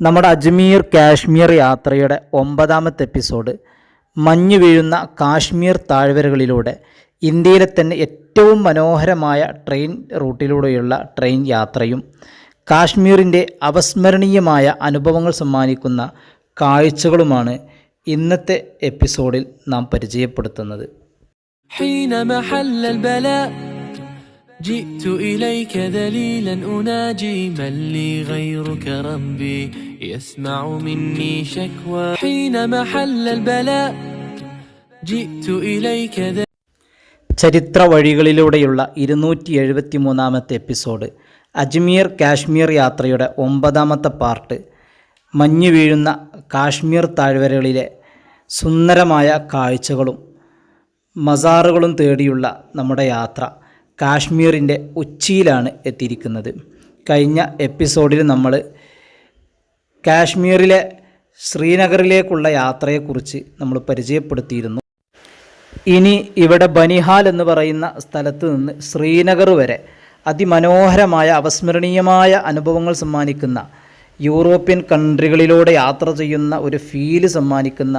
നമ്മുടെ അജ്മീർ കാശ്മീർ യാത്രയുടെ ഒമ്പതാമത്തെ എപ്പിസോഡ് മഞ്ഞു വീഴുന്ന കാശ്മീർ താഴ്വരകളിലൂടെ ഇന്ത്യയിലെ തന്നെ ഏറ്റവും മനോഹരമായ ട്രെയിൻ റൂട്ടിലൂടെയുള്ള ട്രെയിൻ യാത്രയും കാശ്മീരിന്റെ അവസ്മരണീയമായ അനുഭവങ്ങൾ സമ്മാനിക്കുന്ന കാഴ്ചകളുമാണ് ഇന്നത്തെ എപ്പിസോഡിൽ നാം പരിചയപ്പെടുത്തുന്നത്. جئت إليك ذليلا أناجي من لي غيرك ربي يسمع مني شكوى حينما حل البلاء جئت إليك ذليلا ചരിത്ര വഴികളിലൂടെയുള്ള ഇരുന്നൂറ്റി എഴുപത്തി മൂന്നാമത്തെ എപ്പിസോഡ് അജ്മീർ കാശ്മീർ യാത്രയുടെ ഒമ്പതാമത്തെ പാർട്ട് മഞ്ഞ് വീഴുന്ന കാശ്മീർ താഴ്വരകളിലെ സുന്ദരമായ കാഴ്ചകളും മസാറുകളും തേടിയുള്ള നമ്മുടെ യാത്ര കാശ്മീരിന്റെ ഉച്ചിയിലാണ് എത്തിയിരിക്കുന്നത്. കഴിഞ്ഞ എപ്പിസോഡിൽ നമ്മൾ കാശ്മീരിലെ ശ്രീനഗറിലേക്കുള്ള യാത്രയെക്കുറിച്ച് നമ്മൾ പരിചയപ്പെടുത്തിയിരുന്നു. ഇനി ഇവിടെ ബനിഹാൽ എന്ന് പറയുന്ന സ്ഥലത്ത് നിന്ന് ശ്രീനഗർ വരെ അതിമനോഹരമായ അവസ്മരണീയമായ അനുഭവങ്ങൾ സമ്മാനിക്കുന്ന യൂറോപ്യൻ കൺട്രികളിലൂടെ യാത്ര ചെയ്യുന്ന ഒരു ഫീൽ സമ്മാനിക്കുന്ന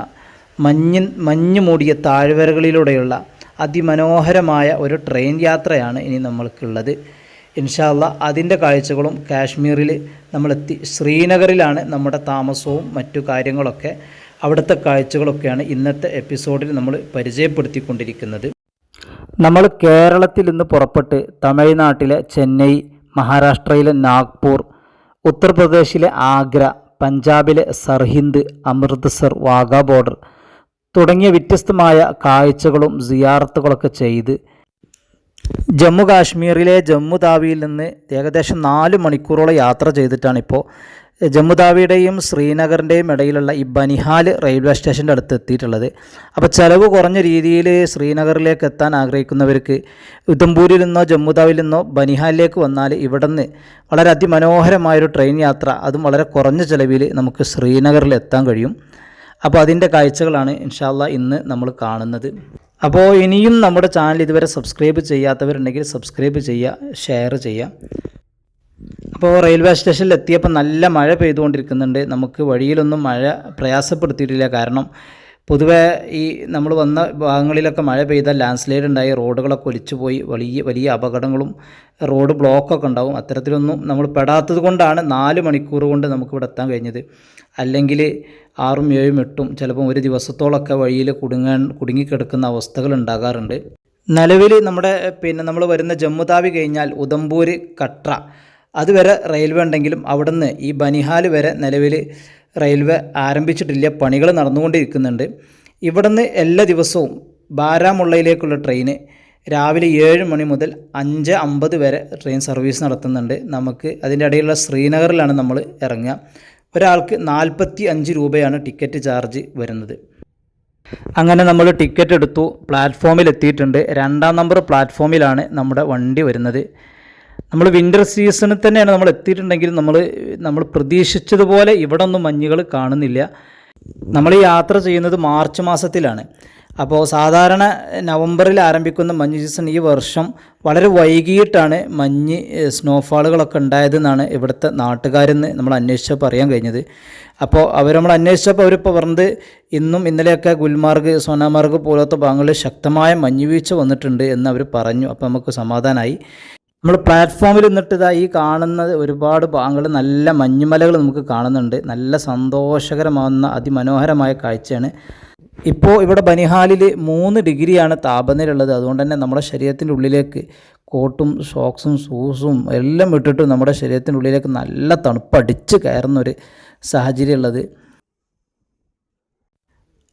മഞ്ഞ് മഞ്ഞ് മൂടിയ താഴ്വരകളിലൂടെയുള്ള അതിമനോഹരമായ ഒരു ട്രെയിൻ യാത്രയാണ് ഇനി നമ്മൾക്കുള്ളത്. ഇൻഷാല്ല അതിന്റെ കാഴ്ചകളും കാശ്മീരിൽ നമ്മളെത്തി ശ്രീനഗറിലാണ് നമ്മുടെ താമസവും മറ്റു കാര്യങ്ങളൊക്കെ. അവിടുത്തെ കാഴ്ചകളൊക്കെയാണ് ഇന്നത്തെ എപ്പിസോഡിൽ നമ്മൾ പരിചയപ്പെടുത്തിക്കൊണ്ടിരിക്കുന്നത്. നമ്മൾ കേരളത്തിൽ നിന്ന് പുറപ്പെട്ട് തമിഴ്നാട്ടിലെ ചെന്നൈ മഹാരാഷ്ട്രയിലെ നാഗ്പൂർ ഉത്തർപ്രദേശിലെ ആഗ്ര പഞ്ചാബിലെ സർഹിന്ദ് അമൃത്സർ വാഗാ ബോർഡർ തുടങ്ങിയ വ്യത്യസ്തമായ കാഴ്ചകളും സിയാറത്തുകളൊക്കെ ചെയ്ത് ജമ്മു കാശ്മീരിലെ ജമ്മു താവിയിൽ നിന്ന് ഏകദേശം നാല് മണിക്കൂറോളം യാത്ര ചെയ്തിട്ടാണ് ഇപ്പോൾ ജമ്മു താവിയുടെയും ശ്രീനഗറിന്റെയും ഇടയിലുള്ള ഈ ബനിഹാൽ റെയിൽവേ സ്റ്റേഷന്റെ അടുത്ത് എത്തിയിട്ടുള്ളത്. അപ്പോൾ ചിലവ് കുറഞ്ഞ രീതിയിൽ ശ്രീനഗറിലേക്ക് എത്താൻ ആഗ്രഹിക്കുന്നവർക്ക് ഉധംപൂരിൽ നിന്നോ ജമ്മു താവിയിൽ നിന്നോ ബനിഹാലിലേക്ക് വന്നാൽ ഇവിടെ നിന്ന് വളരെ അതിമനോഹരമായൊരു ട്രെയിൻ യാത്ര അതും വളരെ കുറഞ്ഞ ചിലവിൽ നമുക്ക് ശ്രീനഗറിൽ എത്താൻ കഴിയും. അപ്പോൾ അതിന്റെ കാഴ്ചകളാണ് ഇൻഷാല്ല ഇന്ന് നമ്മൾ കാണുന്നത്. അപ്പോൾ ഇനിയും നമ്മുടെ ചാനൽ ഇതുവരെ സബ്സ്ക്രൈബ് ചെയ്യാത്തവരുണ്ടെങ്കിൽ സബ്സ്ക്രൈബ് ചെയ്യുക ഷെയർ ചെയ്യുക. അപ്പോൾ റെയിൽവേ സ്റ്റേഷനിൽ എത്തിയപ്പോൾ നല്ല മഴ പെയ്തുകൊണ്ടിരിക്കുന്നുണ്ട്. നമുക്ക് വഴിയിലൊന്നും മഴ പ്രയാസപ്പെടുത്തിയിട്ടില്ല. കാരണം പൊതുവേ ഈ നമ്മൾ വന്ന ഭാഗങ്ങളിലൊക്കെ മഴ പെയ്താൽ ലാൻഡ് സ്ലൈഡ് ഉണ്ടായി റോഡുകളൊക്കെ ഒലിച്ചു പോയി വലിയ വലിയ അപകടങ്ങളും റോഡ് ബ്ലോക്കൊക്കെ ഉണ്ടാവും. അത്തരത്തിലൊന്നും നമ്മൾ പെടാത്തത് കൊണ്ടാണ് നാല് മണിക്കൂർ കൊണ്ട് നമുക്കിവിടെ എത്താൻ കഴിഞ്ഞത്. അല്ലെങ്കിൽ ആറും ഏഴും എട്ടും ചിലപ്പം ഒരു ദിവസത്തോളമൊക്കെ വഴിയിൽ കുടുങ്ങാൻ കുടുങ്ങിക്കിടക്കുന്ന അവസ്ഥകൾ ഉണ്ടാകാറുണ്ട്. നിലവിൽ നമ്മുടെ പിന്നെ നമ്മൾ വരുന്ന ജമ്മുതാവി കഴിഞ്ഞാൽ ഉദംപൂർ കട്ര അതുവരെ റെയിൽവേ ഉണ്ടെങ്കിലും അവിടുന്ന് ഈ ബനിഹാൽ വരെ നിലവിൽ റെയിൽവേ ആരംഭിച്ചിട്ടില്ല പണികൾ നടന്നുകൊണ്ടിരിക്കുന്നുണ്ട്. ഇവിടുന്ന് എല്ലാ ദിവസവും ബാരാമുള്ളയിലേക്കുള്ള ട്രെയിന് രാവിലെ ഏഴ് മണി മുതൽ അഞ്ച് അമ്പത് വരെ ട്രെയിൻ സർവീസ് നടത്തുന്നുണ്ട്. നമുക്ക് അതിന്റെ ഇടയിലുള്ള ശ്രീനഗറിലാണ് നമ്മൾ ഇറങ്ങുക. ഒരാൾക്ക് നാൽപ്പത്തി അഞ്ച് രൂപയാണ് ടിക്കറ്റ് ചാർജ് വരുന്നത്. അങ്ങനെ നമ്മൾ ടിക്കറ്റ് എടുത്തു പ്ലാറ്റ്ഫോമിൽ എത്തിയിട്ടുണ്ട് രണ്ടാം നമ്പർ പ്ലാറ്റ്ഫോമിലാണ് നമ്മുടെ വണ്ടി വരുന്നത്. നമ്മൾ വിന്റർ സീസണിൽ തന്നെയാണ് നമ്മൾ എത്തിയിട്ടുണ്ടെങ്കിൽ നമ്മൾ നമ്മൾ പ്രതീക്ഷിച്ചതുപോലെ ഇവിടെ ഒന്നും മഞ്ഞുകൾ കാണുന്നില്ല. നമ്മൾ യാത്ര ചെയ്യുന്നത് മാർച്ച് മാസത്തിലാണ്. അപ്പോൾ സാധാരണ നവംബറിൽ ആരംഭിക്കുന്ന മഞ്ഞ് സീസൺ ഈ വർഷം വളരെ വൈകിട്ടാണ് മഞ്ഞ് സ്നോഫാളുകളൊക്കെ ഉണ്ടായതെന്നാണ് ഇവിടുത്തെ നാട്ടുകാരെന്ന് നമ്മൾ അന്വേഷിച്ചപ്പോൾ അറിയാൻ കഴിഞ്ഞത്. അപ്പോൾ അവർ നമ്മൾ അന്വേഷിച്ചപ്പോൾ അവരിപ്പോൾ പറഞ്ഞത് ഇന്നും ഇന്നലെയൊക്കെ ഗുൽമാർഗ് സോനാമാർഗ് പോലത്തെ ഭാഗങ്ങളിൽ ശക്തമായ മഞ്ഞ് വീഴ്ച വന്നിട്ടുണ്ട് എന്ന് അവർ പറഞ്ഞു. അപ്പോൾ നമുക്ക് സമാധാനമായി. നമ്മൾ പ്ലാറ്റ്ഫോമിൽ നിന്നിട്ട് ഇതാ ഈ കാണുന്ന ഒരുപാട് ഭാഗങ്ങൾ നല്ല മഞ്ഞുമലകൾ നമുക്ക് കാണുന്നുണ്ട്. നല്ല സന്തോഷകരമാകുന്ന അതിമനോഹരമായ കാഴ്ചയാണ്. ഇപ്പോൾ ഇവിടെ ബനിഹാലിൽ മൂന്ന് ഡിഗ്രിയാണ് താപനില ഉള്ളത് അതുകൊണ്ട് തന്നെ നമ്മുടെ ശരീരത്തിന്റെ ഉള്ളിലേക്ക് കോട്ടും സോക്സും സൂസും എല്ലാം ഇട്ടിട്ട് നമ്മുടെ ശരീരത്തിന്റെ ഉള്ളിലേക്ക് നല്ല തണുപ്പടിച്ച് കയറുന്ന ഒരു സാഹചര്യം ഉള്ളത്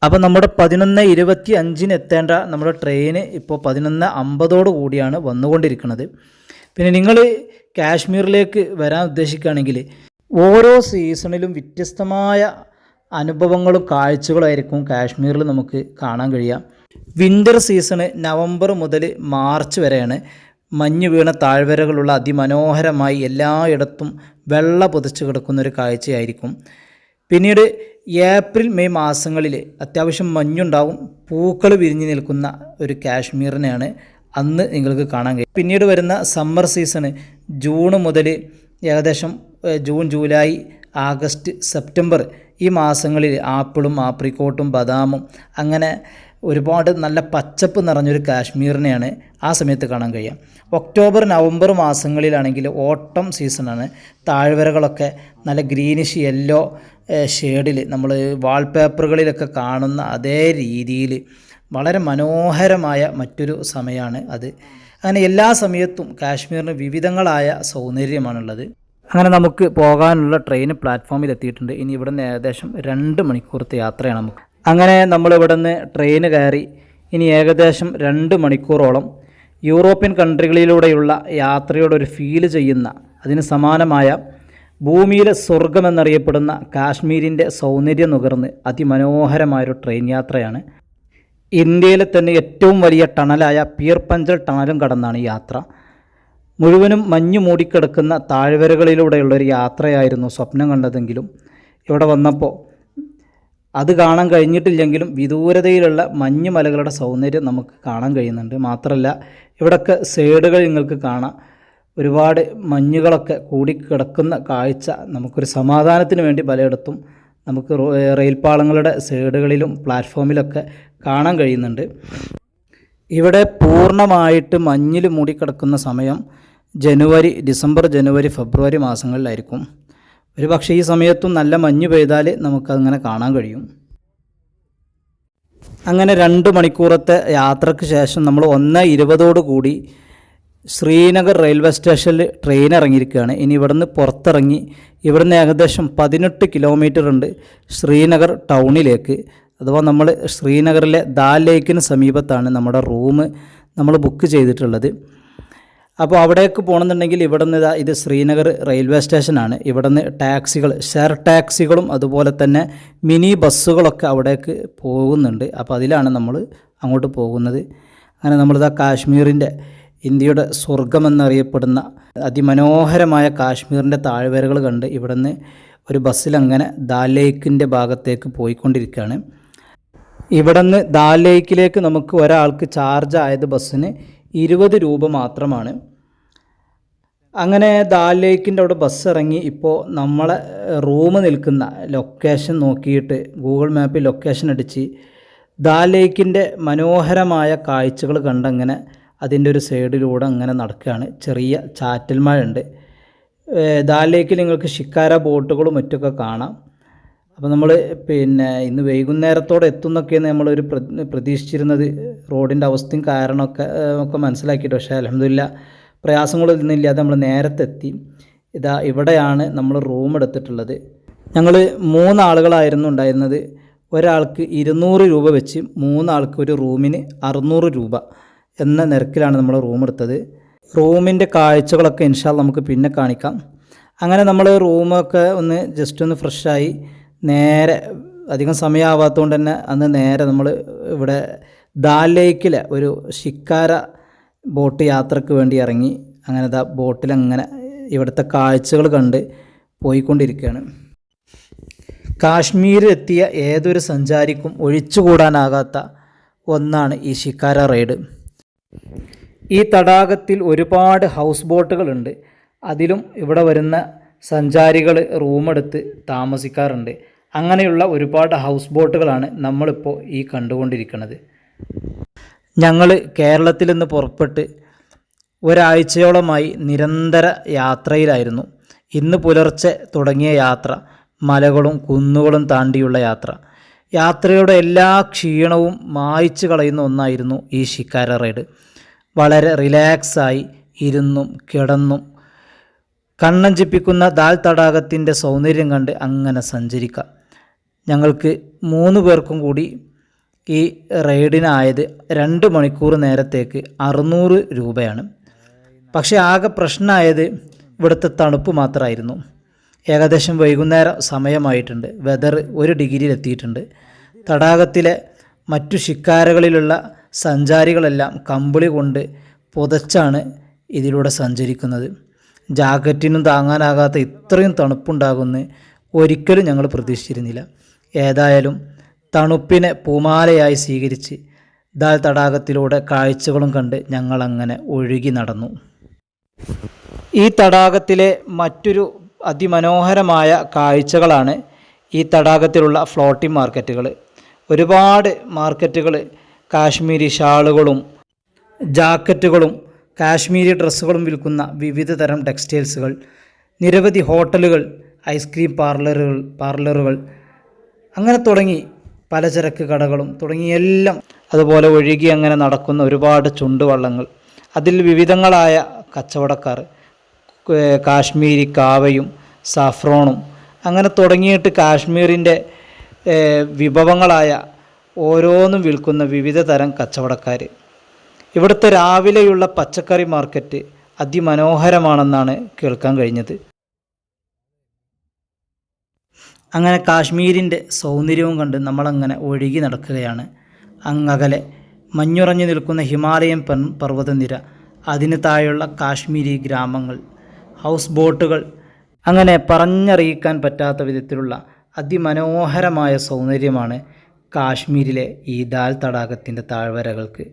അപ്പോൾ നമ്മുടെ പതിനൊന്ന് ഇരുപത്തി അഞ്ചിന് എത്തേണ്ട നമ്മുടെ ട്രെയിന് ഇപ്പോൾ പതിനൊന്ന് അമ്പതോട് കൂടിയാണ് വന്നുകൊണ്ടിരിക്കുന്നത്. പിന്നെ നിങ്ങൾ കാശ്മീരിലേക്ക് വരാൻ ഉദ്ദേശിക്കുകയാണെങ്കിൽ ഓരോ സീസണിലും വ്യത്യസ്തമായ അനുഭവങ്ങളും കാഴ്ചകളായിരിക്കും കാശ്മീരിൽ നമുക്ക് കാണാൻ കഴിയുക. വിന്റർ സീസണ് നവംബർ മുതൽ മാർച്ച് വരെയാണ് മഞ്ഞ് വീണ താഴ്വരകളുള്ള അതിമനോഹരമായി എല്ലായിടത്തും വെള്ള പൊതിച്ച് കിടക്കുന്ന ഒരു കാഴ്ചയായിരിക്കും. പിന്നീട് ഏപ്രിൽ മെയ് മാസങ്ങളിൽ അത്യാവശ്യം മഞ്ഞുണ്ടാവും പൂക്കൾ വിരിഞ്ഞു നിൽക്കുന്ന ഒരു കാശ്മീരിനെയാണ് അന്ന് നിങ്ങൾക്ക് കാണാൻ കഴിയും. പിന്നീട് വരുന്ന സമ്മർ സീസണ് ജൂൺ മുതൽ ഏകദേശം ജൂൺ ജൂലൈ ആഗസ്റ്റ് സെപ്റ്റംബർ ഈ മാസങ്ങളിൽ ആപ്പിളും ആപ്രിക്കോട്ടും ബദാമും അങ്ങനെ ഒരുപാട് നല്ല പച്ചപ്പ് നിറഞ്ഞൊരു കാശ്മീരിനെയാണ് ആ സമയത്ത് കാണാൻ കഴിയുക. ഒക്ടോബർ നവംബർ മാസങ്ങളിലാണെങ്കിൽ ഓട്ടം സീസണാണ് താഴ്വരകളൊക്കെ നല്ല ഗ്രീനിഷ് യെല്ലോ ഷേഡിൽ നമ്മൾ വാൾപേപ്പറുകളിലൊക്കെ കാണുന്ന അതേ രീതിയിൽ വളരെ മനോഹരമായ മറ്റൊരു സമയമാണ് അത്. അങ്ങനെ എല്ലാ സമയത്തും കാശ്മീരിന് വിവിധങ്ങളായ സൗന്ദര്യമാണുള്ളത്. അങ്ങനെ നമുക്ക് പോകാനുള്ള ട്രെയിൻ പ്ലാറ്റ്ഫോമിൽ എത്തിയിട്ടുണ്ട് ഇനി ഇവിടെ നിന്ന് ഏകദേശം രണ്ട് മണിക്കൂറത്തെ യാത്രയാണ് നമുക്ക്. അങ്ങനെ നമ്മൾ ഇവിടെ നിന്ന് ട്രെയിൻ കയറി ഇനി ഏകദേശം രണ്ട് മണിക്കൂറോളം യൂറോപ്യൻ കൺട്രികളിലൂടെയുള്ള യാത്രയുടെ ഒരു ഫീൽ ചെയ്യുന്ന അതിന് സമാനമായ ഭൂമിയിലെ സ്വർഗമെന്നറിയപ്പെടുന്ന കാശ്മീരിന്റെ സൗന്ദര്യം നുകർന്ന് അതിമനോഹരമായൊരു ട്രെയിൻ യാത്രയാണ്. ഇന്ത്യയിലെ തന്നെ ഏറ്റവും വലിയ ടണലായ പിയർ പഞ്ചൽ ടണലും കടന്നാണ് യാത്ര. മുഴുവനും മഞ്ഞു മൂടിക്കിടക്കുന്ന താഴ്വരകളിലൂടെയുള്ളൊരു യാത്രയായിരുന്നു സ്വപ്നം കണ്ടതെങ്കിലും ഇവിടെ വന്നപ്പോൾ അത് കാണാൻ കഴിഞ്ഞിട്ടില്ലെങ്കിലും വിദൂരതയിലുള്ള മഞ്ഞുമലകളുടെ സൗന്ദര്യം നമുക്ക് കാണാൻ കഴിയുന്നുണ്ട്. മാത്രമല്ല ഇവിടൊക്കെ സൈഡുകൾ നിങ്ങൾക്ക് കാണാം. ഒരുപാട് മഞ്ഞുകളൊക്കെ കൂടിക്കിടക്കുന്ന കാഴ്ച നമുക്കൊരു സമാധാനത്തിന് വേണ്ടി പലയിടത്തും നമുക്ക് റെയിൽപ്പാളങ്ങളുടെ സൈഡുകളിലും പ്ലാറ്റ്ഫോമിലൊക്കെ കാണാൻ കഴിയുന്നുണ്ട്. ഇവിടെ പൂർണമായിട്ട് മഞ്ഞിൽ മൂടിക്കിടക്കുന്ന സമയം ജനുവരി ഡിസംബർ ജനുവരി ഫെബ്രുവരി മാസങ്ങളിലായിരിക്കും. ഒരു പക്ഷേ ഈ സമയത്തും നല്ല മഞ്ഞ് പെയ്താൽ നമുക്കങ്ങനെ കാണാൻ കഴിയും. അങ്ങനെ രണ്ട് മണിക്കൂറത്തെ യാത്രയ്ക്ക് ശേഷം നമ്മൾ ഒന്ന് ഇരുപതോട് കൂടി ശ്രീനഗർ റെയിൽവേ സ്റ്റേഷനിൽ ട്രെയിൻ ഇറങ്ങിയിരിക്കുകയാണ്. ഇനി ഇവിടുന്ന് പുറത്തിറങ്ങി ഇവിടുന്ന് ഏകദേശം പതിനെട്ട് കിലോമീറ്റർ ഉണ്ട് ശ്രീനഗർ ടൗണിലേക്ക്. അഥവാ നമ്മൾ ശ്രീനഗറിലെ ദാൽ ലേക്കിന് സമീപത്താണ് നമ്മുടെ റൂം നമ്മൾ ബുക്ക് ചെയ്തിട്ടുള്ളത്. അപ്പോൾ അവിടേക്ക് പോകണമെന്നുണ്ടെങ്കിൽ ഇവിടെ നിന്ന് ഇതാ ശ്രീനഗർ റെയിൽവേ സ്റ്റേഷനാണ്. ഇവിടെ നിന്ന് ടാക്സികൾ ഷെയർ ടാക്സികളും അതുപോലെ തന്നെ മിനി ബസ്സുകളൊക്കെ അവിടേക്ക് പോകുന്നുണ്ട്. അപ്പോൾ അതിലാണ് നമ്മൾ അങ്ങോട്ട് പോകുന്നത്. അങ്ങനെ നമ്മളിതാ കാശ്മീരിന്റെ ഇന്ത്യയുടെ സ്വർഗമെന്നറിയപ്പെടുന്ന അതിമനോഹരമായ കാശ്മീരിന്റെ താഴ്വരകൾ കണ്ട് ഇവിടെ നിന്ന് ഒരു ബസ്സിലങ്ങനെ ദാലേക്കിന്റെ ഭാഗത്തേക്ക് പോയിക്കൊണ്ടിരിക്കുകയാണ്. ഇവിടെ നിന്ന് ദാൽ ലേക്കിലേക്ക് നമുക്ക് ഒരാൾക്ക് ചാർജ് ആയത് ബസ്സിന് ഇരുപത് രൂപ മാത്രമാണ്. അങ്ങനെ ദാൽ ലേക്കിന്റെ അവിടെ ബസ് ഇറങ്ങി. ഇപ്പോൾ നമ്മളെ റൂം നിൽക്കുന്ന ലൊക്കേഷൻ നോക്കിയിട്ട് ഗൂഗിൾ മാപ്പിൽ ലൊക്കേഷൻ അടിച്ച് ദാൽ ലേക്കിന്റെ മനോഹരമായ കാഴ്ചകൾ കണ്ടങ്ങനെ അതിന്റെ ഒരു സൈഡിലൂടെ അങ്ങനെ നടക്കുകയാണ്. ചെറിയ ചാറ്റൽ മഴ ഉണ്ട് ദാൽ ലേക്കിൽ നിങ്ങൾക്ക് ഷിക്കാര ബോട്ടുകളും മറ്റൊക്കെ കാണാം. അപ്പോൾ നമ്മൾ പിന്നെ ഇന്ന് വൈകുന്നേരത്തോടെ എത്തുന്നൊക്കെയാണ് നമ്മളൊരു പ്ര- പ്രതീക്ഷിച്ചിരുന്നത്. റോഡിന്റെ അവസ്ഥയും കാരണമൊക്കെ ഒക്കെ മനസ്സിലാക്കിയിട്ട്. പക്ഷേ അലഹമില്ല പ്രയാസങ്ങളൊന്നും ഇല്ലാതെ നമ്മൾ നേരത്തെ എത്തി ഇതാ ഇവിടെയാണ് നമ്മൾ റൂം എടുത്തിട്ടുള്ളത്. ഞങ്ങൾ മൂന്നാളുകളായിരുന്നു ഉണ്ടായിരുന്നത്. ഒരാൾക്ക് ഇരുന്നൂറ് രൂപ വെച്ച് മൂന്നാൾക്ക് ഒരു റൂമിന് അറുന്നൂറ് രൂപ എന്ന നിരക്കിലാണ് നമ്മൾ റൂം എടുത്തത്. റൂമിന്റെ കാഴ്ചകളൊക്കെ ഇൻഷാൽ നമുക്ക് പിന്നെ കാണിക്കാം. അങ്ങനെ നമ്മൾ റൂമൊക്കെ ഒന്ന് ജസ്റ്റ് ഒന്ന് ഫ്രഷായി. നേരെ അധികം സമയമാവാത്തതുകൊണ്ട് തന്നെ അന്ന് നേരെ നമ്മൾ ഇവിടെ ദാൽ ലേക്കിലെ ഒരു ഷിക്കാര ബോട്ട് യാത്രയ്ക്ക് വേണ്ടി ഇറങ്ങി. അങ്ങനെ ദാ ബോട്ടിലങ്ങനെ ഇവിടുത്തെ കാഴ്ചകൾ കണ്ട് പോയിക്കൊണ്ടിരിക്കുകയാണ്. കാശ്മീരിലെത്തിയ ഏതൊരു സഞ്ചാരിക്കും ഒഴിച്ചുകൂടാനാകാത്ത ഒന്നാണ് ഈ ഷിക്കാര റൈഡ്. ഈ തടാകത്തിൽ ഒരുപാട് ഹൗസ് ബോട്ടുകളുണ്ട്. അതിലും ഇവിടെ വരുന്ന സഞ്ചാരികൾ റൂമെടുത്ത് താമസിക്കാറുണ്ട്. അങ്ങനെയുള്ള ഒരുപാട് ഹൗസ് ബോട്ടുകളാണ് നമ്മളിപ്പോൾ ഈ കണ്ടുകൊണ്ടിരിക്കുന്നത്. ഞങ്ങൾ കേരളത്തിൽ നിന്ന് പുറപ്പെട്ട് ഒരാഴ്ചയോളമായി നിരന്തര യാത്രയിലായിരുന്നു. ഇന്ന് പുലർച്ചെ തുടങ്ങിയ യാത്ര മലകളും കുന്നുകളും താണ്ടിയുള്ള യാത്ര. യാത്രയുടെ എല്ലാ ക്ഷീണവും മായ്ച്ചു കളയുന്ന ഒന്നായിരുന്നു ഈ ഷിക്കാര റൈഡ്. വളരെ റിലാക്സായി ഇരുന്നും കിടന്നും കണ്ണഞ്ചിപ്പിക്കുന്ന ദാൽ തടാകത്തിന്റെ സൗന്ദര്യം കണ്ട് അങ്ങനെ സഞ്ചരിക്കാം. ഞങ്ങൾക്ക് മൂന്ന് പേർക്കും കൂടി ഈ റൈഡിനായത് രണ്ട് മണിക്കൂർ നേരത്തേക്ക് അറുന്നൂറ് രൂപയാണ്. പക്ഷേ ആകെ പ്രശ്നമായത് ഇവിടുത്തെ തണുപ്പ് മാത്രമായിരുന്നു. ഏകദേശം വൈകുന്നേരം സമയമായിട്ടുണ്ട്. വെതർ ഒരു ഡിഗ്രിയിലെത്തിയിട്ടുണ്ട് തടാകത്തിലെ മറ്റു ശിക്കാരകളിലുള്ള സഞ്ചാരികളെല്ലാം കമ്പിളി കൊണ്ട് പുതച്ചാണ് ഇതിലൂടെ സഞ്ചരിക്കുന്നത്. ജാക്കറ്റിനും താങ്ങാനാകാത്ത ഇത്രയും തണുപ്പുണ്ടാകുമെന്ന് ഒരിക്കലും ഞങ്ങൾ പ്രതീക്ഷിച്ചിരുന്നില്ല. ഏതായാലും തണുപ്പിനെ പൂമാലയായി സ്വീകരിച്ച് ദാൽ തടാകത്തിലൂടെ കാഴ്ചകളും കണ്ട് ഞങ്ങളങ്ങനെ ഒഴുകി നടന്നു. ഈ തടാകത്തിലെ മറ്റൊരു അതിമനോഹരമായ കാഴ്ചകളാണ് ഈ തടാകത്തിലുള്ള ഫ്ലോട്ടിംഗ് മാർക്കറ്റുകൾ. ഒരുപാട് മാർക്കറ്റുകൾ കാശ്മീരി ഷാളുകളും ജാക്കറ്റുകളും കാശ്മീരി ഡ്രസ്സുകളും വിൽക്കുന്ന വിവിധ തരം ടെക്സ്റ്റൈൽസുകൾ നിരവധി ഹോട്ടലുകൾ ഐസ്ക്രീം പാർലറുകൾ പാർലറുകൾ അങ്ങനെ തുടങ്ങി പലചരക്ക് കടകളും തുടങ്ങിയെല്ലാം അതുപോലെ ഒഴുകി അങ്ങനെ നടക്കുന്ന ഒരുപാട് ചുണ്ടുവള്ളങ്ങൾ. അതിൽ വിവിധങ്ങളായ കച്ചവടക്കാർ കാശ്മീരി കാവയും സാഫ്രോണും അങ്ങനെ തുടങ്ങിയിട്ട് കാശ്മീരിന്റെ വിഭവങ്ങളായ ഓരോന്നും വിൽക്കുന്ന വിവിധ തരം കച്ചവടക്കാർ. ഇവിടുത്തെ രാവിലെയുള്ള പച്ചക്കറി മാർക്കറ്റ് അതിമനോഹരമാണെന്നാണ് കേൾക്കാൻ കഴിഞ്ഞത്. അങ്ങനെ കാശ്മീരിന്റെ സൗന്ദര്യവും കണ്ട് നമ്മളങ്ങനെ ഒഴുകി നടക്കുകയാണ്. അങ്ങകലെ മഞ്ഞുറഞ്ഞു നിൽക്കുന്ന ഹിമാലയൻ പെൺ പർവതനിര അതിന് താഴെയുള്ള കാശ്മീരി ഗ്രാമങ്ങൾ ഹൗസ് ബോട്ടുകൾ അങ്ങനെ പറഞ്ഞറിയിക്കാൻ പറ്റാത്ത വിധത്തിലുള്ള അതിമനോഹരമായ സൗന്ദര്യമാണ് കാശ്മീരിലെ ഈ ദാൽ തടാകത്തിന്റെ താഴ്വരകൾക്ക്.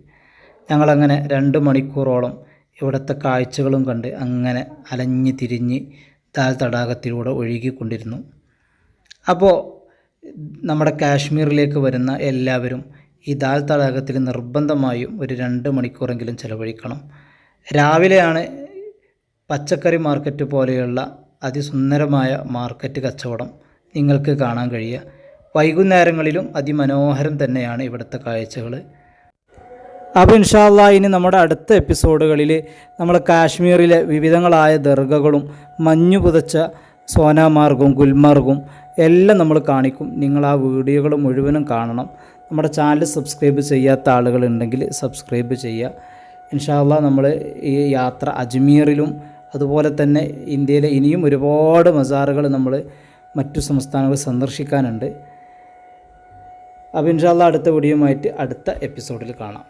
ഞങ്ങളങ്ങനെ രണ്ട് മണിക്കൂറോളം ഇവിടുത്തെ കാഴ്ചകളും കണ്ട് അങ്ങനെ അലഞ്ഞ് തിരിഞ്ഞ് ദാൽ തടാകത്തിലൂടെ ഒഴുകിക്കൊണ്ടിരുന്നു. അപ്പോൾ നമ്മുടെ കാശ്മീരിലേക്ക് വരുന്ന എല്ലാവരും ഈ ദാൽ തടാകത്തിൽ നിർബന്ധമായും ഒരു രണ്ട് മണിക്കൂറെങ്കിലും ചിലവഴിക്കണം. രാവിലെയാണ് പച്ചക്കറി മാർക്കറ്റ് പോലെയുള്ള അതിസുന്ദരമായ മാർക്കറ്റ് കച്ചവടം നിങ്ങൾക്ക് കാണാൻ കഴിയുക. വൈകുന്നേരങ്ങളിലും അതിമനോഹരം തന്നെയാണ് ഇവിടുത്തെ കാഴ്ചകൾ. അപ്പോൾ ഇൻഷാല്ല ഇനി നമ്മുടെ അടുത്ത എപ്പിസോഡുകളിൽ നമ്മൾ കാശ്മീരിലെ വിവിധങ്ങളായ ദർഗകളും മഞ്ഞു പുതച്ച സോനാമാർഗും ഗുൽമാർഗും എല്ലാം നമ്മൾ കാണിക്കും. നിങ്ങൾ ആ വീഡിയോകൾ മുഴുവനും കാണണം. നമ്മുടെ ചാനൽ സബ്സ്ക്രൈബ് ചെയ്യാത്ത ആളുകളുണ്ടെങ്കിൽ സബ്സ്ക്രൈബ് ചെയ്യുക. ഇൻഷാല്ല നമ്മൾ ഈ യാത്ര അജ്മീറിലും അതുപോലെ തന്നെ ഇന്ത്യയിലെ ഇനിയും ഒരുപാട് മസാറുകൾ നമ്മൾ മറ്റു സംസ്ഥാനങ്ങൾ സന്ദർശിക്കാനുണ്ട്. അപ്പോൾ ഇൻഷാല്ല അടുത്ത വീഡിയോയുമായിട്ട് അടുത്ത എപ്പിസോഡിൽ കാണാം.